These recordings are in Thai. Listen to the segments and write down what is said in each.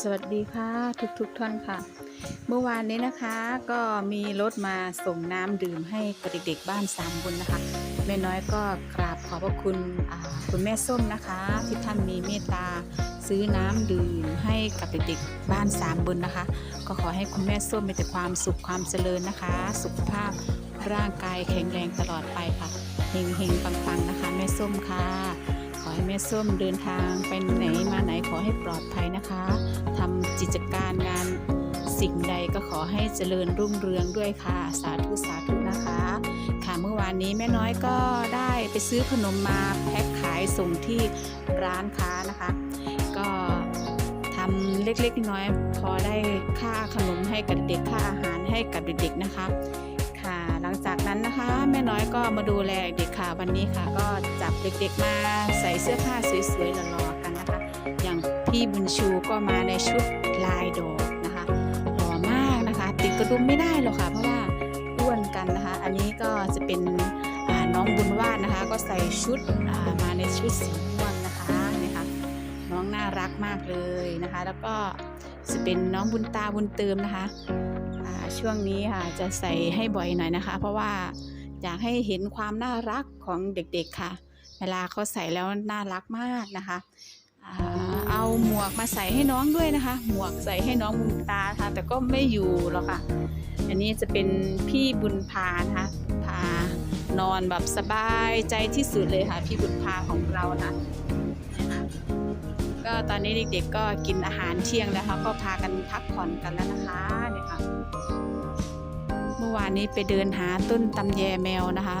สวัสดีค่ะทุกทุกๆท่านค่ะ เมื่อวานนี้นะคะก็มีรถมาส่งน้ำดื่มให้กับเด็กๆบ้านสามบุญนะคะแม่น้อยก็กราบขอบพระคุณคุณแม่ส้มนะคะ ที่ท่านมีเมตตาซื้อน้ำดื่มให้กับเด็กๆบ้านสามบุญนะคะ ก็ขอให้คุณแม่ส้มมีแต่ความสุขความเจริญนะคะ สุขภาพร่างกายแข็งแรงตลอดไปค่ะเฮงๆปัง ม่ส้มเดินทางไปไหนมาไหนขอให้ปลอดภัยนะคะทำกิจการงานสิ่งใดก็ขอให้เจริญรุ่งเรืองด้วยค่ะ สาธุสาธุนะคะ ค่ะเมื่อวานนี้แม่น้อยก็ได้ไปซื้อขนมมาแพ็คขายส่งที่ร้านค้านะคะ ก็ทำเล็กๆน้อยพอได้ค่าขนมให้กับเด็กค่าอาหารให้กับเด็กๆนะคะ จากนั้นนะคะแม่น้อยก็มาดูแลเด็กค่ะวันนี้ค่ะ ก็จับเด็กๆมาใส่เสื้อผ้าสวยๆหล่อๆกันนะคะ อย่างพี่บุญชูก็มาในชุดลายดอกนะคะหล่อมากนะคะ ติดกระดุมไม่ได้หรอกค่ะ เพราะว่าอ้วนกันนะคะ อันนี้ก็จะเป็นน้องบุญวาดนะคะ ก็ใส่ชุดมาในชุดสีม่วงนะคะนี่ค่ะน้องน่ารักมากเลยนะคะ แล้วก็จะเป็นน้องบุญตาบุญเติมนะคะ ช่วงนี้ค่ะจะใส่ให้บ่อยหน่อยนะคะ เพราะว่าอยากให้เห็นความน่ารักของเด็กๆค่ะ เวลาเขาใส่แล้วน่ารักมากนะคะเอาหมวกมาใส่ให้น้องด้วยนะคะ หมวกใส่ให้น้องบุญตาค่ะ แต่ก็ไม่อยู่หรอกค่ะ อันนี้จะเป็นพี่บุญพานะคะพานอนแบบสบายใจที่สุดเลยค่ะ พี่บุญพาของเรานะ ก็ตอนนี้เด็กๆก็กินอาหารเที่ยงแล้วค่ะก็พากันพักผ่อนกันแล้วนะคะเนี่ยค่ะ เมื่อวานนี้ไปเดินหาต้นตำแยแมวนะคะ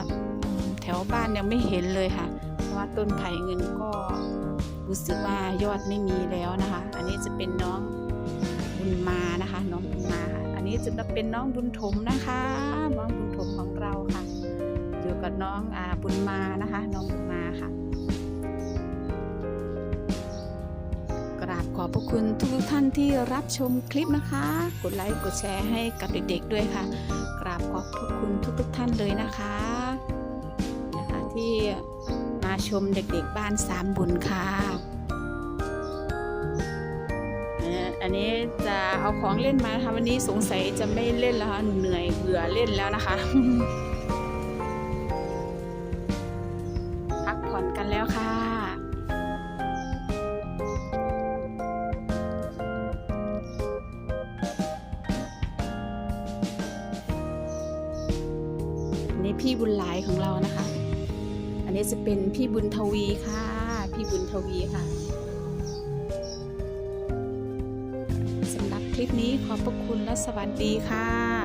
แถวบ้านยังไม่เห็นเลยค่ะ เพราะว่าต้นไผ่เงินก็รู้สึกว่ายอดไม่มีแล้วนะคะ อันนี้จะเป็นน้องบุญมานะคะ น้องบุญมา อันนี้จะเป็นน้องบุญถมนะคะ น้องบุญถมของเราค่ะ อยู่กับน้องอาบุญมานะคะ น้องบุญมาค่ะ บขอบพระคุณทุกท่านที่รับชมคลิปนะคะ กดไลค์กดแชร์ให้กับเด็กๆด้วยค่ะ กราบขอบพระคุณทุกๆท่านเลยนะคะนะคะ ที่มาชมเด็กๆบ้านสามบุญค่ะอันนี้จะเอาของเล่นมานะคะวันนี้สงสัยจะไม่เล่นแล้วค่ะเหนื่อยเบื่อเล่นแล้วนะคะ นี้พี่บุญหลายของเรานะคะ อันนี้จะเป็นพี่บุญทวีค่ะ พี่บุญทวีค่ะสำหรับคลิปนี้ขอบพระคุณและสวัสดีค่ะ